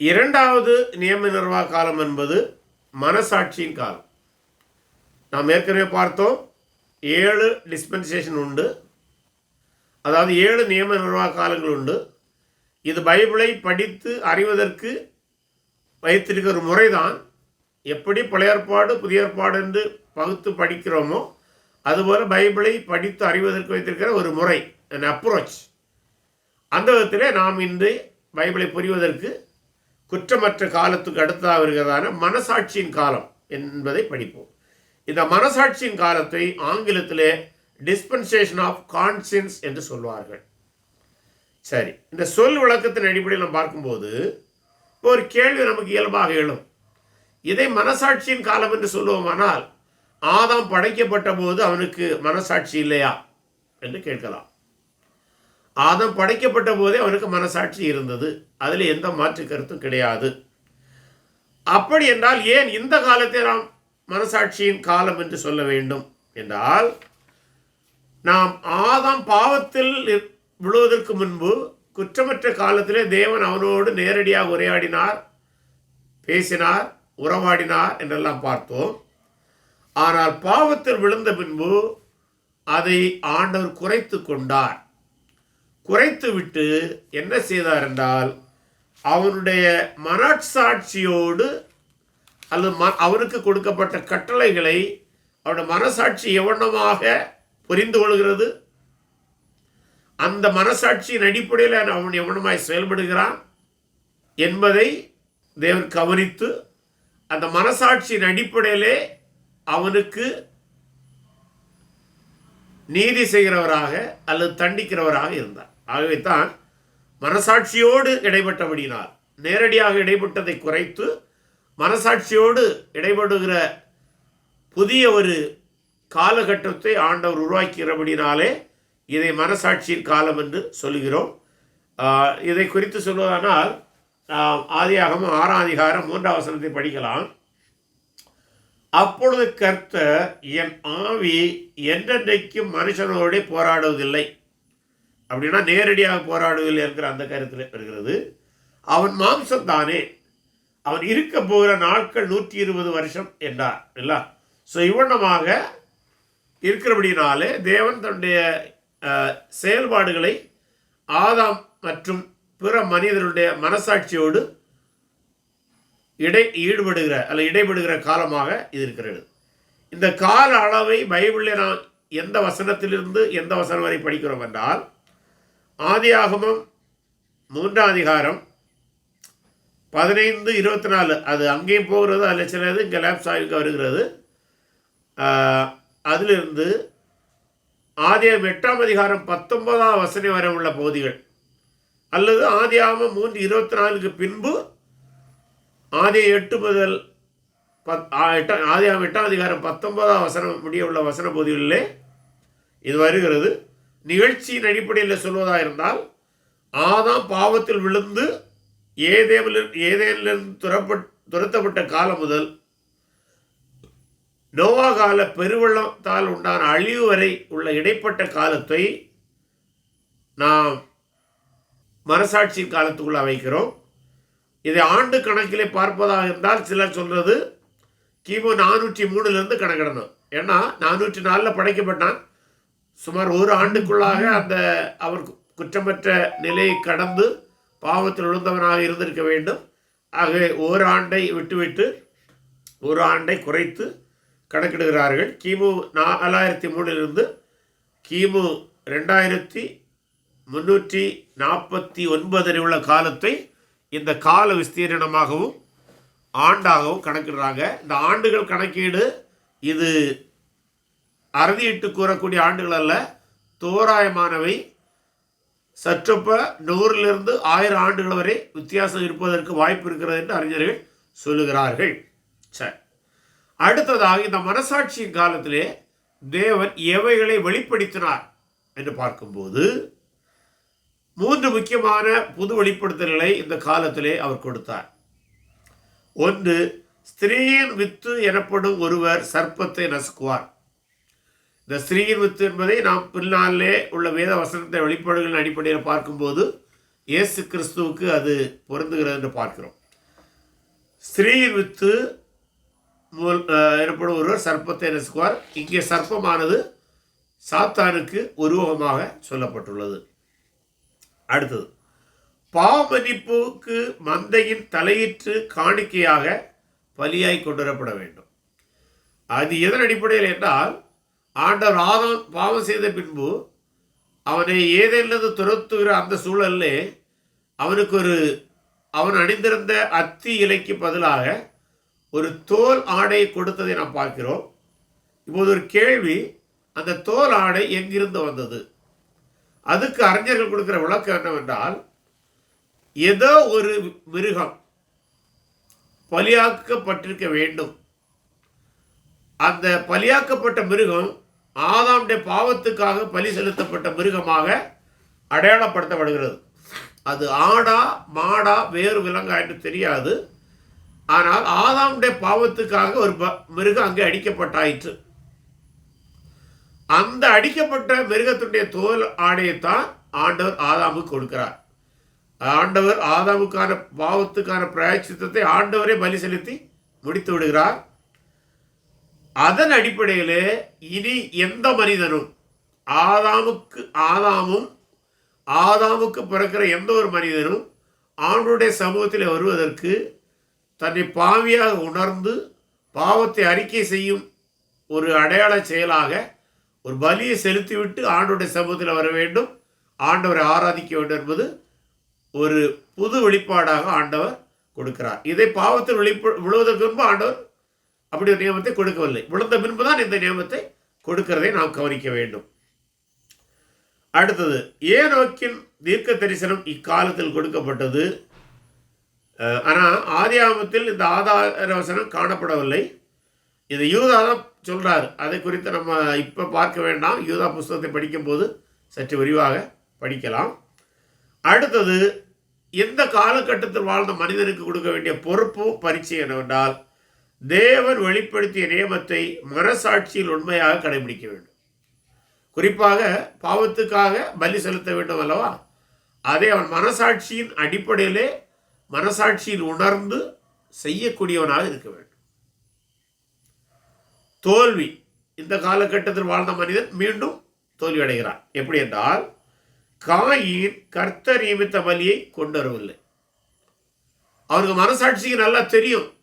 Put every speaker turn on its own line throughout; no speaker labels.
இரண்டாவது நியம நிர்வாக காலம் என்பது மனசாட்சியின் காலம். நாம் ஏற்கனவே பார்த்தோம் ஏழு டிஸ்பென்சேஷன் உண்டு. அதாவது ஏழு நியம நிர்வாக காலங்கள் உண்டு. இது பைபிளை படித்து அறிவதற்கு வைத்திருக்கிற ஒரு முறைதான். எப்படி பழைய ஏற்பாடு புதிய ஏற்பாடு என்று பகுத்து படிக்கிறோமோ அதுபோல் பைபிளை படித்து அறிவதற்கு வைத்திருக்கிற ஒரு முறை அண்ட் அப்ரோச் அந்த விதத்திலே நாம் இன்று பைபிளை புரிவதற்கு குற்றமற்ற காலத்துக்கு அடுத்ததாக வருகிறதான மனசாட்சியின் காலம் என்பதை படிப்போம். இந்த மனசாட்சியின் காலத்தை ஆங்கிலத்திலே டிஸ்பென்சேஷன் ஆஃப் கான்சியன்ஸ் என்று சொல்வார்கள். சரி இந்த சொல் விளக்கத்தின் அடிப்படையில் நம்ம பார்க்கும்போது இப்போ ஒரு கேள்வி நமக்கு இயல்பாக எழும். இதை மனசாட்சியின் காலம் என்று சொல்லுவோமானால் ஆதாம் படைக்கப்பட்ட போது அவனுக்கு மனசாட்சி இல்லையா? என்று கேட்கலாம். ஆதம் படைக்கப்பட்ட போதே அவனுக்கு மனசாட்சி இருந்தது. அதில் எந்த மாற்று கருத்தும் கிடையாது. அப்படி என்றால் ஏன் இந்த காலத்தை நாம் மனசாட்சியின் காலம் என்று சொல்ல வேண்டும்? என்றால் நாம் ஆதாம் பாவத்தில் விழுவதற்கு முன்பு குற்றமற்ற காலத்திலே தேவன் அவனோடு நேரடியாக உரையாடினார் பேசினார் உறவாடினார் என்றெல்லாம் பார்த்தோம். ஆனால் பாவத்தில் விழுந்த பின்பு அதை ஆண்டவர் குறைத்து கொண்டார். குறைத்துவிட்டு என்ன செய்தார் என்றால் அவனுடைய மனசாட்சியோடு அல்லது ம அவனுக்கு கொடுக்கப்பட்ட கட்டளைகளை அவனுடைய மனசாட்சி எவனமாக புரிந்து கொள்கிறது? அந்த மனசாட்சியின் அடிப்படையில் அவன் எவனமாய் செயல்படுகிறான் என்பதை தேவன் கவனித்து அந்த மனசாட்சியின் அடிப்படையிலே அவனுக்கு நீதி செய்கிறவராக அல்லது தண்டிக்கிறவராக இருந்தார் ஆகவே தான் மனசாட்சியோடு இடைப்பட்டபடினால் நேரடியாக இடைப்பட்டதை குறைத்து மனசாட்சியோடு இடைபடுகிற புதிய ஒரு காலகட்டத்தை ஆண்டவர் உருவாக்கிறபடினாலே இதை மனசாட்சியின் காலம் என்று சொல்லுகிறோம். இதை குறித்து சொல்வதானால் ஆதியாகமும் ஆறாம் அதிகாரம் மூன்றாம் வசனத்தை படிக்கலாம். அப்பொழுது கர்த்த என் ஆவி என்றென்றைக்கும் மனுஷனோடே போராடுவதில்லை. அப்படின்னா நேரடியாக போராடுவதில் இருக்கிற அந்த கருத்தில் வருகிறது. அவன் மாம்சம் தானே அவன் இருக்க போகிற நாட்கள் நூற்றி இருபது வருஷம் என்றார் இல்லை? ஸோ இவ்வண்ணமாக இருக்கிறபடினாலே தேவன் தன்னுடைய செயல்பாடுகளை ஆதாம் மற்றும் பிற மனிதருடைய மனசாட்சியோடு இடை ஈடுபடுகிற அல்ல இடைபடுகிற காலமாக இது இருக்கிறது. இந்த கால அளவை பைபிளில் நான் எந்த வசனத்திலிருந்து எந்த வசனம் வரை படிக்கிறோம் என்றால் ஆதியாகமம் மூன்றாம் அதிகாரம் பதினைந்து இருபத்தி நாலு அது அங்கேயும் போகிறது அதில் சிலது இங்கே லேப்ஸ் ஆய்வுக்கு வருகிறது. அதிலிருந்து ஆதியம் எட்டாம் அதிகாரம் பத்தொன்பதாம் வசனம் வரை உள்ள பகுதிகள். அல்லது ஆதியாகமம் மூன்று இருபத்தி நாலுக்கு பின்பு ஆதி எட்டு முதல் பத் ஆ- எட்டாம் ஆதியாகம் எட்டாம் அதிகாரம் பத்தொன்பதாம் வசனம் முடிய உள்ள வசன பகுதிகளிலே இது வருகிறது. நிகழ்ச்சியின் அடிப்படையில் சொல்வதாக இருந்தால் ஆதாம் பாவத்தில் விழுந்து ஏதேமில் ஏதேனிலிருந்து துரப்பட் துரத்தப்பட்ட காலம் முதல் நோவா கால பெருவெள்ளத்தால் உண்டான அழிவு வரை உள்ள இடைப்பட்ட காலத்தை நாம் மனசாட்சி காலத்துக்குள்ள வைக்கிறோம் இதை ஆண்டு கணக்கிலே பார்ப்பதாக இருந்தால் சிலர் சொல்றது கிமு நானூற்றி மூணுலேருந்து கணக்கிடணும். ஏன்னா நானூற்றி நாலில் படைக்கப்பட்டான். சுமார் ஒரு ஆண்டுக்குள்ளாக அந்த அவர் குற்றமற்ற நிலையை கடந்து பாவத்தில் விழுந்தவனாக இருந்திருக்க வேண்டும். ஆகவே ஒரு ஆண்டை விட்டுவிட்டு ஒரு ஆண்டை குறைத்து கணக்கிடுகிறார்கள். கிமு நாலாயிரத்தி மூணிலிருந்து கிமு ரெண்டாயிரத்தி முன்னூற்றி நாற்பத்தி ஒன்பதில் உள்ள காலத்தை இந்த கால விஸ்தீரணமாகவும் ஆண்டாகவும் கணக்கிடுறாங்க. இந்த ஆண்டுகள் கணக்கீடு இது அறுதியிட்டு கூறக்கூடிய ஆண்டுகள் அல்ல தோராயமானவை. சற்றப்ப நூறிலிருந்து ஆயிரம் ஆண்டுகள் வரை வித்தியாசம் இருப்பதற்கு வாய்ப்பு இருக்கிறது என்று அறிஞர்கள் சொல்லுகிறார்கள். சரி அடுத்ததாக இந்த மனசாட்சியின் காலத்திலே தேவன் எவைகளை வெளிப்படுத்தினார் என்று பார்க்கும்போது மூன்று முக்கியமான புது வெளிப்படுத்தல்களை இந்த காலத்திலே அவர் கொடுத்தார். ஒன்று ஸ்திரீயின் வித்து எனப்படும் ஒருவர் சர்ப்பத்தை நசுக்குவார். இந்த ஸ்திரீயின் வித்து என்பதை நாம் பின்னாலே உள்ள வேத வசனத்தை வெளிப்பாடுகளின் அடிப்படையில் பார்க்கும்போது இயேசு கிறிஸ்துவுக்கு அது பொருந்துகிறது என்று பார்க்கிறோம். ஸ்திரீயின் வித்து எனப்படும் ஒருவர் சர்ப்பத்தை நசுக்குவார். இங்கே சர்ப்பமானது சாத்தானுக்கு உருவகமாக சொல்லப்பட்டுள்ளது. அடுத்தது பாவமன்னிப்புக்கு மந்தையின் தலையிற்று காணிக்கையாக பலியாய் கொண்டுவரப்பட வேண்டும். அது எதன் அடிப்படையில் என்றால் ஆண்டவர் ஆதம் பாவம் செய்த பின்பு அவனை ஏதேனும் துரத்துகிற அந்த சூழல்லே அவனுக்கு ஒரு அவன் அணிந்திருந்த அத்தி இலைக்கு பதிலாக ஒரு தோல் ஆடை கொடுத்ததை நாம் பார்க்கிறோம். இப்போது ஒரு கேள்வி அந்த தோல் ஆடை எங்கிருந்து வந்தது? அதுக்கு அறிஞர்கள் கொடுக்கிற விளக்கம் என்னவென்றால் ஏதோ ஒரு மிருகம் பலியாக்கப்பட்டிருக்க வேண்டும். அந்த பலியாக்கப்பட்ட மிருகம் ஆதாமுடைய பாவத்துக்காக பலி செலுத்தப்பட்ட மிருகமாக அடையாளப்படுத்தப்படுகிறது. அது ஆடா மாடா வேறு விலங்கா என்று தெரியாது. ஆனால் ஆதாமுடைய பாவத்துக்காக ஒரு ப- மிருகம் அங்கே அடிக்கப்பட்டாயிற்று. அந்த அடிக்கப்பட்ட மிருகத்துடைய தோல் ஆடையைத்தான் ஆண்டவர் ஆதாமுக்கு கொடுக்கிறார். ஆண்டவர் ஆதாமுக்கான பாவத்துக்கான பிராயச்சித்தத்தை ஆண்டவரே பலி செலுத்தி முடித்து விடுகிறார். அதன் அடிப்படையில் இனி எந்த மனிதனும் ஆதாமுக்கு ஆதாமும் ஆதாமுக்கு பிறக்கிற எந்த ஒரு மனிதனும் ஆண்டுடைய சமூகத்தில் வருவதற்கு தன்னை பாவியாக உணர்ந்து பாவத்தை அறிக்கை செய்யும் ஒரு அடையாள செயலாக ஒரு பலியை செலுத்திவிட்டு ஆண்டுடைய சமூகத்தில் வர வேண்டும். ஆண்டவரை ஆராதிக்க வேண்டும் என்பது ஒரு புது வெளிப்பாடாக ஆண்டவர் கொடுக்கிறார். இதை பாவத்தில் வெளிப்ப விழுவதற்கு முன்பு ஆண்டவர் அப்படி ஒரு நியமத்தை கொடுக்கவில்லை. விழுந்த பின்பு தான் இந்த நியமத்தை கொடுக்கிறதை நாம் கவனிக்க வேண்டும். அடுத்தது ஏனோக்கின் தீர்க்க தரிசனம் இக்காலத்தில் கொடுக்கப்பட்டது. ஆனால் ஆதி ஆமத்தில் இந்த ஆதார வசனம் காணப்படவில்லை. இது யூதா தான் சொல்கிறார் அதை குறித்து நம்ம இப்போ பார்க்க வேண்டாம். யூதா புஸ்தகத்தை படிக்கும்போது சற்று விரிவாக படிக்கலாம். அடுத்தது எந்த காலகட்டத்தில் வாழ்ந்த மனிதனுக்கு கொடுக்க வேண்டிய பொறுப்பும் பரிச்சை என்னவென்றால் தேவன் வெளிப்படுத்திய நியமத்தை மனசாட்சியில் உண்மையாக கடைபிடிக்க வேண்டும். குறிப்பாக பாவத்துக்காக பலி செலுத்த வேண்டும் அல்லவா? அதை அவன் மனசாட்சியின் அடிப்படையிலே மனசாட்சியில் உணர்ந்து செய்யக்கூடியவனாக இருக்க வேண்டும். தோல்வி. இந்த காலகட்டத்தில் வாழ்ந்த மனிதன் மீண்டும் தோல்வி அடைகிறான். எப்படி என்றால் காயின் கர்த்தர் நியமித்த பலியை கொண்டு வரவில்லை. அவனுக்கு மனசாட்சிக்கு நல்லா தெரியும்.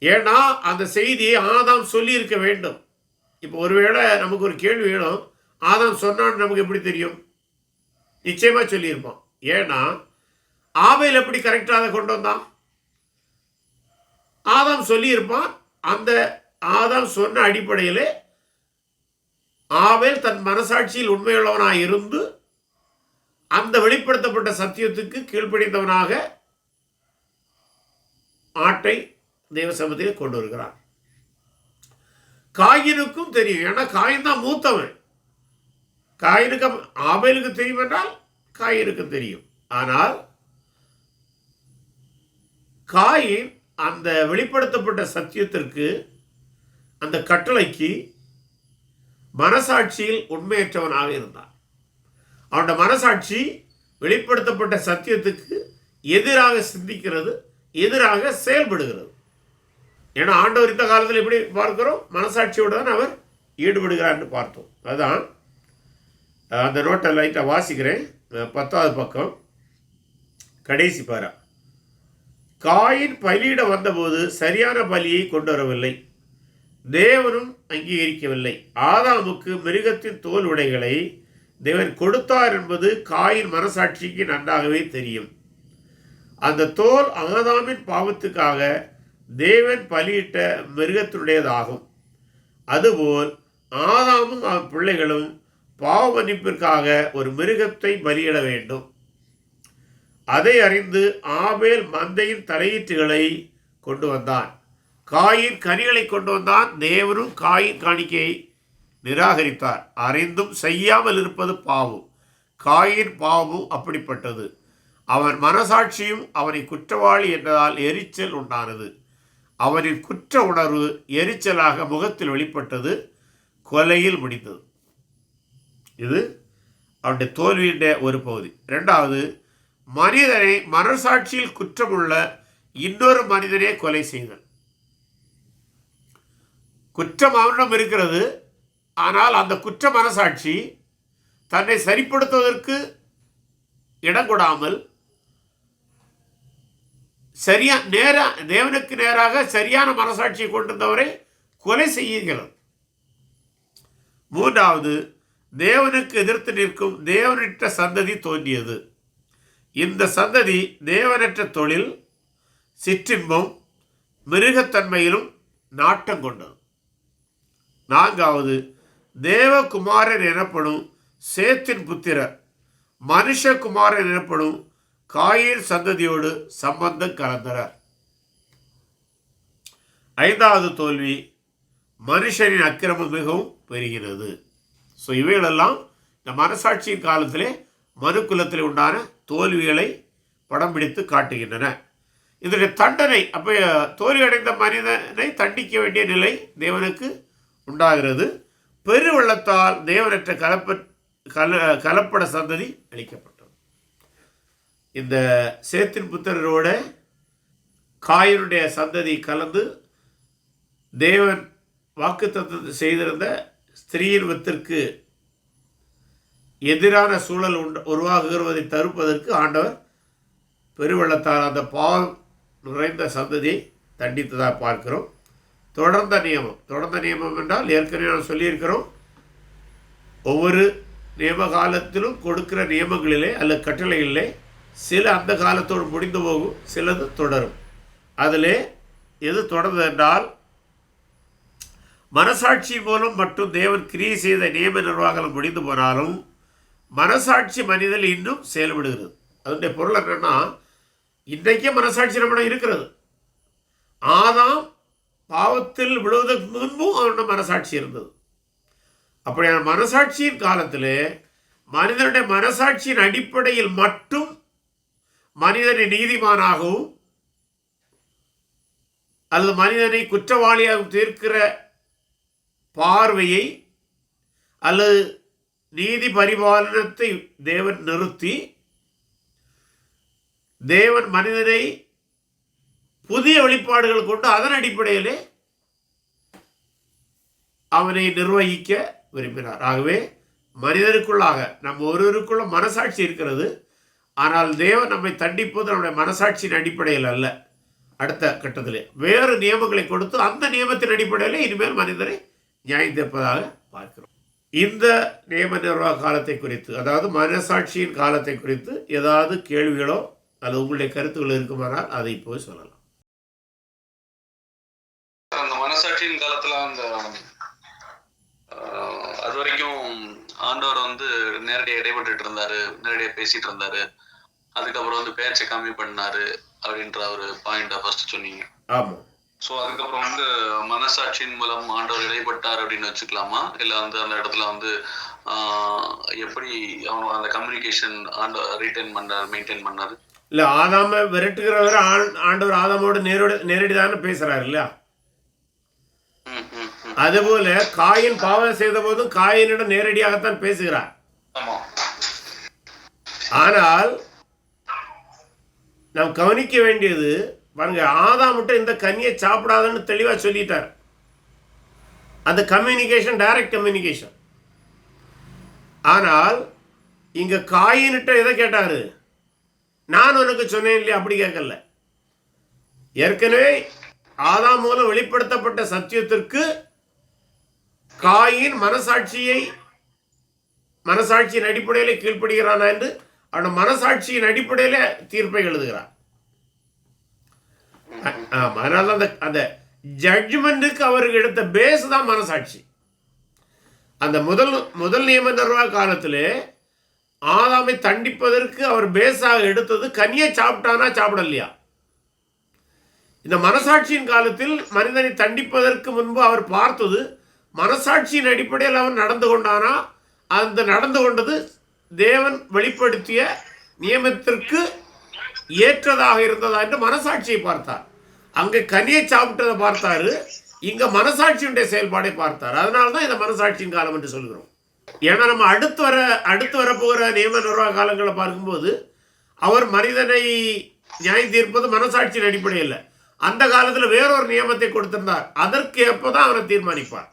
ஏன்னா அந்த செய்தியை ஆதாம் சொல்லியிருக்க வேண்டும். இப்போ ஒருவேளை நமக்கு ஒரு கேள்வி வேணும் ஆதாம் சொன்னான்னு நமக்கு எப்படி தெரியும்? நிச்சயமா சொல்லியிருப்பான் ஏன்னா ஆபேல் எப்படி கரெக்டாக அதை கொண்டு வந்தான்? ஆதாம் சொல்லியிருப்பான். அந்த ஆதாம் சொன்ன அடிப்படையில் ஆவேல் தன் மனசாட்சியில் உண்மையுள்ளவனாக இருந்து அந்த வெளிப்படுத்தப்பட்ட சத்தியத்துக்கு கீழ்ப்படிந்தவனாக ஆட்டை தெய்வ சமத்தில் கொண்டு வருகிறான். காயினுக்கும் தெரியும். ஏன்னா காயின் தான் மூத்தவன். காயினுக்கு ஆபேலுக்கு தெரியும் என்றால் காயினுக்கு தெரியும். ஆனால் காயின் அந்த வெளிப்படுத்தப்பட்ட சத்தியத்திற்கு அந்த கட்டளைக்கு மனசாட்சியில் உண்மையற்றவனாக இருந்தான். அவனோட மனசாட்சி வெளிப்படுத்தப்பட்ட சத்தியத்துக்கு எதிராக சிந்திக்கிறது எதிராக செயல்படுகிறது. ஏன்னா ஆண்டவர் இந்த காலத்தில் எப்படி பார்க்கிறோம்? மனசாட்சியோடு தான் அவர் ஈடுபடுகிறார்னு பார்த்தோம். அதுதான் அந்த நோட்டை லைட்டாக வாசிக்கிறேன். பத்தாவது பக்கம். கடைசி பாரா. காயின் பலியிட வந்தபோது சரியான பலியை கொண்டு வரவில்லை தேவனும் அங்கீகரிக்கவில்லை. ஆதாமுக்கு மிருகத்தின் தோல் உடைகளை தேவன் கொடுத்தார் என்பது காயின் மனசாட்சிக்கு நன்றாகவே தெரியும். அந்த தோல் ஆதாமின் பாவத்துக்காக தேவன் பலியிட்ட மிருகத்தினுடையதாகும். அதுபோல் ஆதாமும் அவன் பிள்ளைகளும் பாவ மன்னிப்பிற்காக ஒரு மிருகத்தை பலியிட வேண்டும். அதை அறிந்து ஆபேல் மந்தையின் தலையீற்றுகளை கொண்டு வந்தான். காயின் கனிகளை கொண்டு வந்தான். தேவனும் காயின் காணிக்கையை நிராகரித்தார். அறிந்தும் செய்யாமல் இருப்பது பாவம். காயின் பாவமும் அப்படிப்பட்டது. அவன் மனசாட்சியும் அவனை குற்றவாளி என்றதால் எரிச்சல் உண்டானது. அவரின் குற்ற உணர்வு எரிச்சலாக முகத்தில் வெளிப்பட்டது கொலையில் முடிந்தது. இது அவருடைய தோல்வியுடைய ஒரு பகுதி. ரெண்டாவது மனிதனை மனசாட்சியில் குற்றமுள்ள இன்னொரு மனிதனே கொலை செய்தல். குற்றம் அவனிடம் இருக்கிறது ஆனால் அந்த குற்ற மனசாட்சி தன்னை சரிப்படுத்துவதற்கு இடம் கொடாமல் சரியா நேரா தேவனுக்கு நேராக சரியான மனசாட்சியை கொண்டிருந்தவரை கொலை செய்யுங்கள். மூன்றாவது தேவனுக்கு எதிர்த்து நிற்கும் தேவனற்ற சந்ததி தோன்றியது. இந்த சந்ததி தேவனற்ற தொழில் சிற்றின்பம் மிருகத்தன்மையிலும் நாட்டம் கொண்டது. நான்காவது தேவகுமாரன் எனப்படும் சேத்தின் புத்திரர் மனுஷகுமாரன் எனப்படும் காயின் சந்ததியோடு சம்பந்தம் கலந்தனர். ஐந்தாவது தோல்வி மனுஷனின் அக்கிரமம் மிகவும் பெருகிறது ஸோ இவைகளெல்லாம் இந்த மனசாட்சியின் காலத்திலே மனுக்குலத்தில் உண்டான தோல்விகளை படம் பிடித்து காட்டுகின்றன. இதனுடைய தண்டனை அப்போ தோல்வியடைந்த மனிதனை தண்டிக்க வேண்டிய நிலை தேவனுக்கு உண்டாகிறது. பெருவெள்ளத்தால் தேவனற்ற கலப்ப கல கலப்பட சந்ததி அளிக்கப்பட்டது இந்த சேத்தின் புத்திரரோட காயனுடைய சந்ததி கலந்து தேவன் வாக்குத்தத்தம் செய்திருந்த ஸ்திரீயின் வித்திற்கு எதிரான சூழல் உண்டு உருவாகுகிறதை தடுப்பதற்கு ஆண்டவர் பெருவெள்ளத்தால் அந்த பாவம் நிறைந்த சந்ததியை தண்டித்ததாக பார்க்கிறோம். தொடர்ந்த நியமம் தொடர்ந்த நியமம் என்றால் ஏற்கனவே நான் சொல்லியிருக்கிறோம் ஒவ்வொரு நியம காலத்திலும் கொடுக்கிற நியமங்களிலே அல்ல கட்டளைகளிலே சில அந்த காலத்தோடு முடிந்து போகும் சிலது தொடரும். அதிலே எது தொடர்ந்து என்றால் மனசாட்சி மூலம் மட்டும் தேவன் கிரியை செய்த நியம நிர்வாகம் முடிந்து போனாலும் மனசாட்சி மனிதன் இன்னும் செயல்படுகிறது. அதனுடைய பொருள் என்னன்னா இன்றைக்கே மனசாட்சி நம்மிடம் இருக்கிறது. ஆதாம் பாவத்தில் விழுவதற்கு முன்பும் அவனோட மனசாட்சி இருந்தது. அப்படியான மனசாட்சியின் காலத்தில் மனிதனுடைய மனசாட்சியின் அடிப்படையில் மட்டும் மனிதனை நீதிமானாகவும் அல்லது மனிதனை குற்றவாளியாகவும் தீர்க்கிற பார்வையை அல்லது நீதி பரிபாலனத்தை தேவன் நிறுத்தி தேவன் மனிதனை புதிய வெளிப்பாடுகள் கொண்டு அதன் அடிப்படையிலே அவனை நிர்வகிக்க விரும்பினார். ஆகவே மனிதருக்குள்ளாக நம்ம ஒருவருக்குள்ள மனசாட்சி இருக்கிறது. ஆனால் தேவன் நம்மை தண்டிப்பது நம்முடைய மனசாட்சியின் அடிப்படையில் அல்ல. அடுத்த கட்டத்தில் வேறு நியமங்களை கொடுத்து அந்த நியமத்தின் அடிப்படையில் இனிமேல் மனிதரை நியாயம் தீர்ப்பதாக பார்க்கிறோம். இந்த நியம நிர்வாக காலத்தை குறித்து அதாவது மனசாட்சியின் காலத்தை குறித்து ஏதாவது கேள்விகளோ அல்லது உங்களுடைய கருத்துக்கள் இருக்குமானால் அதை இப்போ சொல்லலாம்.
அந்த மனசாட்சியின் காலத்துல அந்த அது வரைக்கும் ஆண்டவர் வந்து நேரடியாக இடைபட்டு இருந்தாரு நேரடியாக பேசிட்டு இருந்தாரு. அதுக்கப்புறம் வந்து பேச்சை கம்மி பண்ணாரு அப்படின்ற ஒரு பாயிண்ட ஃபர்ஸ்ட் சொன்னீங்க.
ஆமாம்
சோ அதுக்கப்புறம் வந்து மனசாட்சியின் மூலம் ஆண்டவர் இடைப்பட்டார் அப்படின்னு வச்சுக்கலாமா? இல்ல வந்து அந்த இடத்துல வந்து எப்படி அவனோட அந்த கம்யூனிகேஷன் ஆண்டவர் ரீட்டைன் பண்ணாரு மெயின்டைன் பண்ணாரு?
இல்லை ஆதாம விரட்டுகிறவர் ஆண்- ஆண்டவர் ஆதாமோடு நேரடி நேரடிதானே பேசுறாரு இல்லையா. அதுபோல காயின் பாவம் செய்த போதும் காயினிடம் நேரடியாகத்தான் பேசுகிறார்.
ஆமா.
ஆனால் நாம் கவனிக்க வேண்டியது பாருங்க மட்டும் இந்த கனியை சாப்பிடாதன்னு தெளிவாக சொல்லிட்டார். அந்த கம்யூனிகேஷன் டைரக்ட் கம்யூனிகேஷன் ஆனால் இங்க காயின்ட்ட எதை கேட்டாரு? நான் உனக்கு சொன்னேன் இல்லையா? அப்படி கேட்கல. ஏற்கனவே ஆதாம் மூலம் வெளிப்படுத்தப்பட்ட சத்தியத்திற்கு காயின் மனசாட்சியை மனசாட்சியின் அடிப்படையில் கீழ்ப்படுகிறானா என்று ஆனால் மனசாட்சியின் அடிப்படையில் தீர்ப்பை எழுதுகிறான். அதனால அந்த அந்த ஜட்ஜ்மெண்ட்டுக்கு அவருக்கு எடுத்த பேஸ் தான் மனசாட்சி. அந்த முதல் முதல் நியம நிர்வாக காலத்திலே ஆதாமை தண்டிப்பதற்கு அவர் பேஸாக எடுத்தது கனியை சாப்பிட்டானா சாப்பிடலையா? இந்த மனசாட்சியின் காலத்தில் மனிதனை தண்டிப்பதற்கு முன்பு அவர் பார்த்தது மனசாட்சியின் அடிப்படையில் அவன் நடந்து கொண்டானா? அந்த நடந்து கொண்டது தேவன் வெளிப்படுத்திய நியமத்திற்கு ஏற்றதாக இருந்ததா என்று மனசாட்சியை பார்த்தார். அங்கே கனியை சாப்பிட்டதை பார்த்தாரு. இங்கே மனசாட்சியுடைய செயல்பாடை பார்த்தார். அதனால தான் இந்த மனசாட்சியின் காலம் என்று சொல்கிறோம். ஏன்னா நம்ம அடுத்து வர அடுத்து வரப்போகிற நியம நிர்வாக காலங்களை பார்க்கும்போது அவர் மனிதனை நியாயம் தீர்ப்பது மனசாட்சியின் அடிப்படையில் அந்த காலத்தில் வேறொரு நியமத்தை கொடுத்திருந்தார். அதற்கு எப்போ தான் அவரை தீர்மானிப்பார்.